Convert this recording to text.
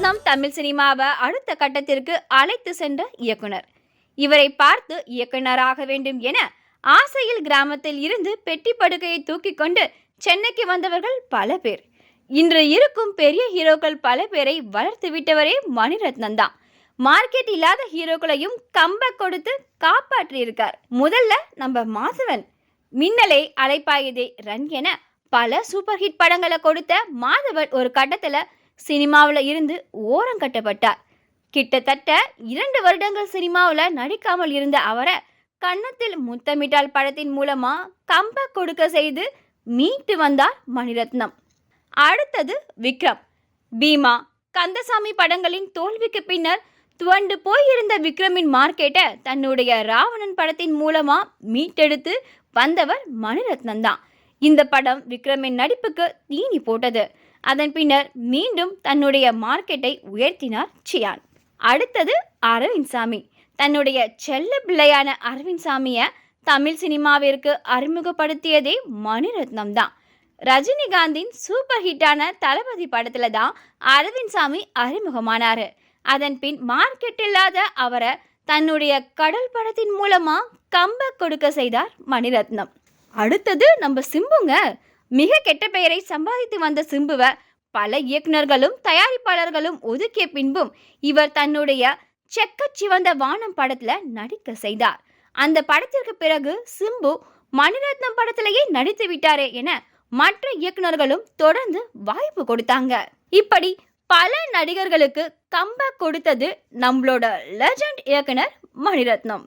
தமிழ் சினிமாவை அடுத்த கட்டத்திற்கு அழைத்து சென்ற இயக்குனர். இவரை பார்த்து இயக்குனராக வேண்டும் என ஆசையில் கிராமத்தில் இருந்து பெட்டி படுக்கையை தூக்கி கொண்டு சென்னைக்கு வந்தவர்கள் பல பேர். இன்று இருக்கும் பெரிய ஹீரோக்கள் பல பேரை வளர்த்து விட்டவரே மணிரத்னம் தான். மார்க்கெட் இல்லாத ஹீரோக்களையும் கம்பக் கொடுத்து காப்பாற்றியிருக்கார். முதல்ல நம்ம மாதவன். மின்னலை அலைப்பாயுதே ரன் என பல சூப்பர் ஹிட் படங்களை கொடுத்த மாதவன் ஒரு கட்டத்தில் சினிமாவில் இருந்து ஓரம் கட்டப்பட்டார். கிட்டத்தட்ட இரண்டு வருடங்கள் சினிமாவில் நடிக்காமல் இருந்த அவரை கன்னத்தில் முத்தமிட்டால் படத்தின் மூலமா கம்ப கொடுக்க செய்து மீட்டு வந்தார் மணிரத்னம். அடுத்தது விக்ரம். பீமா கந்தசாமி படங்களின் தோல்விக்கு பின்னர் துவண்டு போயிருந்த விக்ரமின் மார்க்கெட்டை தன்னுடைய ராவணன் படத்தின் மூலமா மீட்டெடுத்து வந்தவர் மணிரத்னம் தான் இந்த படம் விக்ரமின் நடிப்புக்கு தீனி போட்டது. அதன் பின்னர் மீண்டும் தன்னுடைய மார்க்கெட்டை உயர்த்தினார் சியான். அடுத்தது அரவிந்த் சாமி. தன்னுடைய செல்ல பிள்ளையான அரவிந்த் சாமியை தமிழ் சினிமாவிற்கு அறிமுகப்படுத்தியதே மணிரத்னம் தான். ரஜினிகாந்தின் சூப்பர் ஹிட்டான தளபதி படத்துல தான் அரவிந்த் சாமி அறிமுகமானாரு. அதன் பின் மார்க்கெட் இல்லாத அவரை தன்னுடைய கடல் படத்தின் மூலமா கம்ப கொடுக்க செய்தார் மணிரத்னம். அடுத்தது நம்ம சிம்புங்க. மிக கெட்ட பெயரை சம்பாதித்து வந்த சிம்புவை பல இயக்குனர்களும் தயாரிப்பாளர்களும் ஒதுக்கிய பின்பும் இவர் தன்னுடைய செக்கச் சிவந்த வானம் படத்துல நடிக்க செய்தார். அந்த படத்திற்கு பிறகு சிம்பு மணிரத்னம் படத்திலேயே நடித்து விட்டாரே என மற்ற இயக்குனர்களும் தொடர்ந்து வாய்ப்பு கொடுத்தாங்க. இப்படி பல நடிகர்களுக்கு கம்பேக் கொடுத்தது நம்மளோட லெஜண்ட் இயக்குனர் மணிரத்னம்.